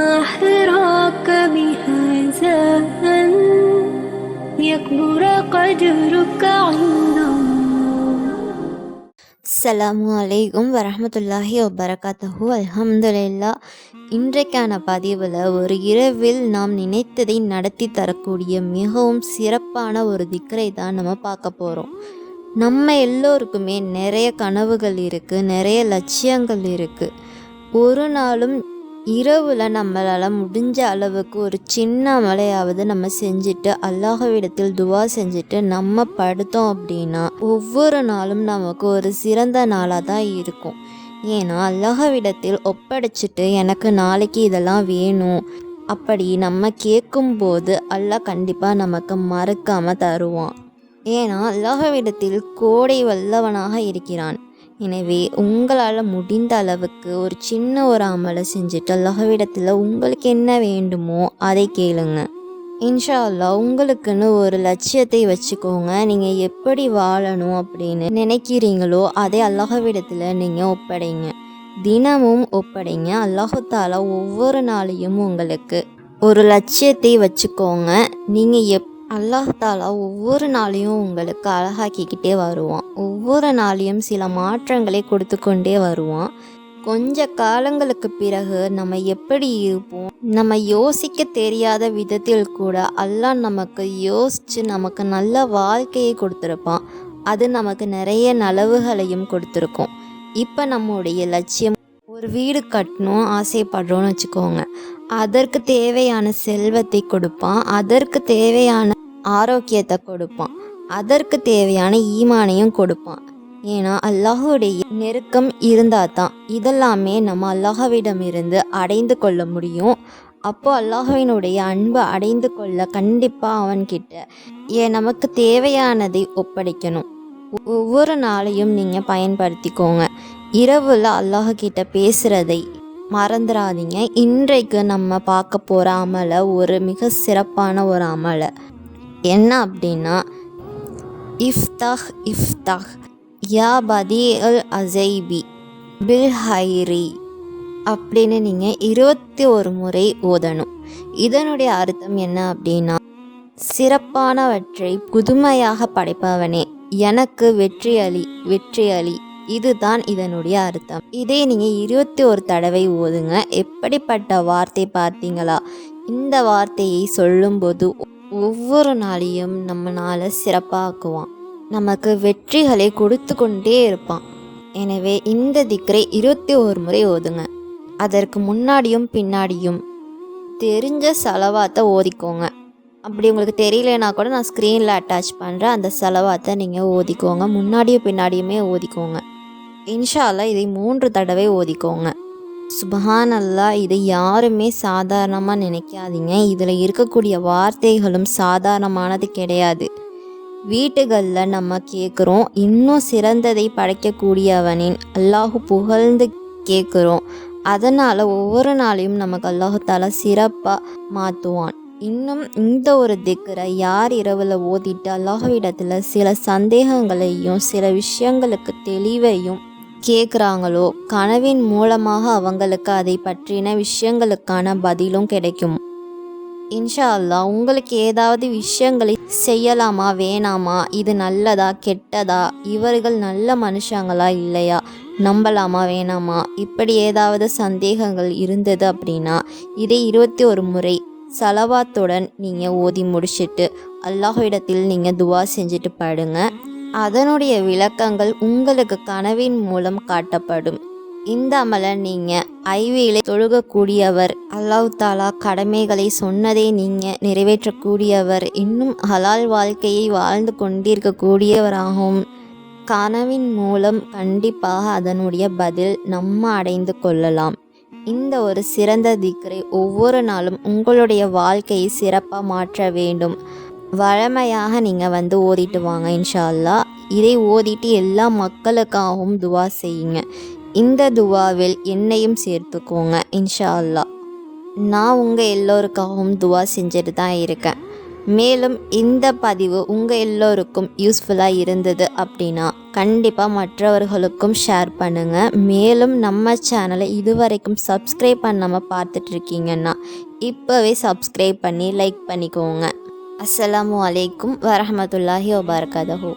ما حراك بهذا أن يكبر قدرك عند الله அஸ்ஸலாமு அலைக்கும் வரஹமத்துல்லாஹி வபரகாத்தஹு அல்ஹம்துலில்லா இன்றைக்கான பதிவில் ஒரு இரவில் நாம் நினைத்ததை நடத்தி தரக்கூடிய மிகவும் சிறப்பான ஒரு திக்கரை தான் நம்ம பார்க்க போகிறோம் நம்ம எல்லோருக்குமே நிறைய கனவுகள் இருக்குது நிறைய லட்சியங்கள் இருக்குது ஒரு நாளும் இரவில் நம்மளால் முடிஞ்ச அளவுக்கு ஒரு சின்ன மலையாவது நம்ம செஞ்சுட்டு அல்லாஹவிடத்தில் துவா செஞ்சுட்டு நம்ம படுத்தோம் அப்படின்னா ஒவ்வொரு நாளும் நமக்கு ஒரு சிறந்த நாளாக தான் இருக்கும். ஏன்னா அல்லாஹவிடத்தில் ஒப்படைச்சிட்டு எனக்கு நாளைக்கு இதெல்லாம் வேணும் அப்படி நம்ம கேட்கும்போது அல்லாஹ் கண்டிப்பாக நமக்கு மறக்காமல் தருவான். ஏன்னா அல்லாஹவிடத்தில் கோடை வல்லவனாக இருக்கிறான். எனவே உங்களால் முடிந்த அளவுக்கு ஒரு சின்ன ஒரு அமலை செஞ்சுட்டு அல்லாஹ்விடத்தில் உங்களுக்கு என்ன வேண்டுமோ அதை கேளுங்க. இன்ஷா அல்லாஹ் உங்களுக்குன்னு ஒரு லட்சியத்தை வச்சுக்கோங்க. நீங்கள் எப்படி வாழணும் அப்படின்னு நினைக்கிறீங்களோ அதை அல்லாஹ்விடத்தில் நீங்கள் ஒப்படைங்க. தினமும் ஒப்படைங்க. அல்லாஹு ஒவ்வொரு நாளையும் உங்களுக்கு ஒரு லட்சியத்தை வச்சுக்கோங்க. நீங்கள் எப் அல்லாஹ் தாலா ஒவ்வொரு நாளையும் உங்களுக்கு அழகாக்கிக்கிட்டே வருவான். ஒவ்வொரு நாளையும் சில மாற்றங்களை கொடுத்து கொண்டே வருவான். கொஞ்ச காலங்களுக்கு பிறகு நம்ம எப்படி இருப்போம்? நம்ம யோசிக்க தெரியாத விதத்தில் கூட அல்லாஹ் நமக்கு யோசித்து நமக்கு நல்ல வாழ்க்கையை கொடுத்துருப்பான். அது நமக்கு நிறைய நலவுகளையும் கொடுத்துருக்கோம். இப்போ நம்முடைய லட்சியம் ஒரு வீடு கட்டணும் ஆசைப்படுறோன்னு வச்சுக்கோங்க. அதற்கு தேவையான செல்வத்தை கொடுப்பான். அதற்கு தேவையான ஆரோக்கியத்தை கொடுப்பான். அதற்கு தேவையான ஈமானையும் கொடுப்பான். ஏன்னா அல்லாஹுடைய நெருக்கம் இருந்தால் தான் இதெல்லாமே நம்ம அல்லாஹ்விடமிருந்து அடைந்து கொள்ள முடியும். அப்போ அல்லாஹுவினுடைய அன்பை அடைந்து கொள்ள கண்டிப்பாக அவன்கிட்ட ஏன் நமக்கு தேவையானதை ஒப்படைக்கணும். ஒவ்வொரு நாளையும் நீங்கள் பயன்படுத்திக்கோங்க. இரவில் அல்லாஹ்கிட்ட பேசுகிறதை மறந்துடாதீங்க இன்றைக்கு நம்ம பார்க்க போகிற அமலை ஒரு மிக சிறப்பான ஒரு அமலை. என்ன அப்படின்னா இஃப்தஹ் இஃப்தஹ் யா பதி அல் அசைபி பில் ஹைரி அப்படின்னு நீங்கள் இருபத்தி ஒரு முறை ஓதணும். இதனுடைய அர்த்தம் என்ன அப்படின்னா சிறப்பானவற்றை புதுமையாக படைப்பவனே எனக்கு வெற்றி அளி வெற்றி அலி இதுதான் இதனுடைய அர்த்தம். இதே நீங்கள் இருபத்தி ஒரு தடவை ஓதுங்க. எப்படிப்பட்ட வார்த்தை பார்த்தீங்களா? இந்த வார்த்தையை சொல்லும்போது ஒவ்வொரு நாளையும் நம்மளால் சிறப்பாக்குவான். நமக்கு வெற்றிகளை கொடுத்து கொண்டே இருப்பான். எனவே இந்த திக்கரை இருபத்தி ஒரு முறை ஓதுங்க. அதற்கு முன்னாடியும் பின்னாடியும் தெரிஞ்ச செலவாத்தை ஓதிக்கோங்க. அப்படி உங்களுக்கு தெரியலனா கூட நான் ஸ்க்ரீனில் அட்டாச் பண்ணுறேன் அந்த செலவாத்தை நீங்கள் ஓதிக்கோங்க. முன்னாடியும் பின்னாடியுமே ஓதிக்கோங்க. இன்ஷால்லாம் இதை மூன்று தடவை ஓதிக்கோங்க. சுபஹான் அல்லாஹ் இதை யாருமே சாதாரணமாக நினைக்காதீங்க. இதில் இருக்கக்கூடிய வார்த்தைகளும் சாதாரணமானது கிடையாது. வீட்டுகளில் நம்ம கேட்குறோம் இன்னும் சிறந்ததை படைக்கக்கூடியவனின் அல்லாஹு புகழ்ந்து கேட்குறோம் அதனால் ஒவ்வொரு நாளையும் நமக்கு அல்லாஹால சிறப்பாக மாற்றுவான் இன்னும் இந்த ஒரு திக்கரை யார் இரவில் ஓதிட்டு அல்லாஹ்விடத்தில் சில சந்தேகங்களையும் சில விஷயங்களுக்கு தெளிவையும் கேட்குறாங்களோ கனவின் மூலமாக அவங்களுக்கு அதை பற்றின விஷயங்களுக்கான பதிலும் கிடைக்கும். இன்ஷா அல்லா உங்களுக்கு ஏதாவது விஷயங்களை செய்யலாமா வேணாமா? இது நல்லதா கெட்டதா? இவர்கள் நல்ல மனுஷங்களா இல்லையா? நம்பலாமா வேணாமா? இப்படி ஏதாவது சந்தேகங்கள் இருந்தது அப்படின்னா இதை இருபத்தி ஒரு முறை சலவாத்துடன் நீங்கள் ஓதி முடிச்சுட்டு அல்லாஹ் இடத்தில் நீங்கள் துவா செஞ்சுட்டு பாடுங்கள் அதனுடைய விளக்கங்கள் உங்களுக்கு கனவின் மூலம் காட்டப்படும். இந்த அமலை நீங்கள் ஐவியிலே தொழுகக்கூடியவர் அல்லாஹ் தாலா கடமைகளை சொன்னதை நீங்கள் நிறைவேற்றக்கூடியவர் இன்னும் ஹலால் வாழ்க்கையை வாழ்ந்து கொண்டிருக்கக்கூடியவராகும். கனவின் மூலம் கண்டிப்பாக அதனுடைய பதில் நம்ம அடைந்து கொள்ளலாம். இந்த ஒரு சிறந்த திக்கரை ஒவ்வொரு நாளும் உங்களுடைய வாழ்க்கையை சிறப்பாக மாற்ற வேண்டும். வழமையாக நீங்கள் வந்து ஓதிட்டு வாங்க இன்ஷால்லா இதை ஓதிட்டு எல்லா மக்களுக்காகவும் துவா செய்யுங்க. இந்த துவாவில் என்னையும் சேர்த்துக்கோங்க இன்ஷா அல்லாஹ் நான் உங்கள் எல்லோருக்காகவும் துவா செஞ்சுட்டு தான் இருக்கேன். மேலும் இந்த பதிவு உங்கள் எல்லோருக்கும் யூஸ்ஃபுல்லாக இருந்தது அப்படின்னா கண்டிப்பாக மற்றவர்களுக்கும் ஷேர் பண்ணுங்கள் மேலும் நம்ம சேனலை இதுவரைக்கும் சப்ஸ்கிரைப் பண்ணாமல் பார்த்துட்ருக்கீங்கன்னா இப்போவே சப்ஸ்கிரைப் பண்ணி லைக் பண்ணிக்கோங்க. அஸ்ஸலாமு அலைக்கும் வரமத்துல்லாஹி வபரகாதஹூ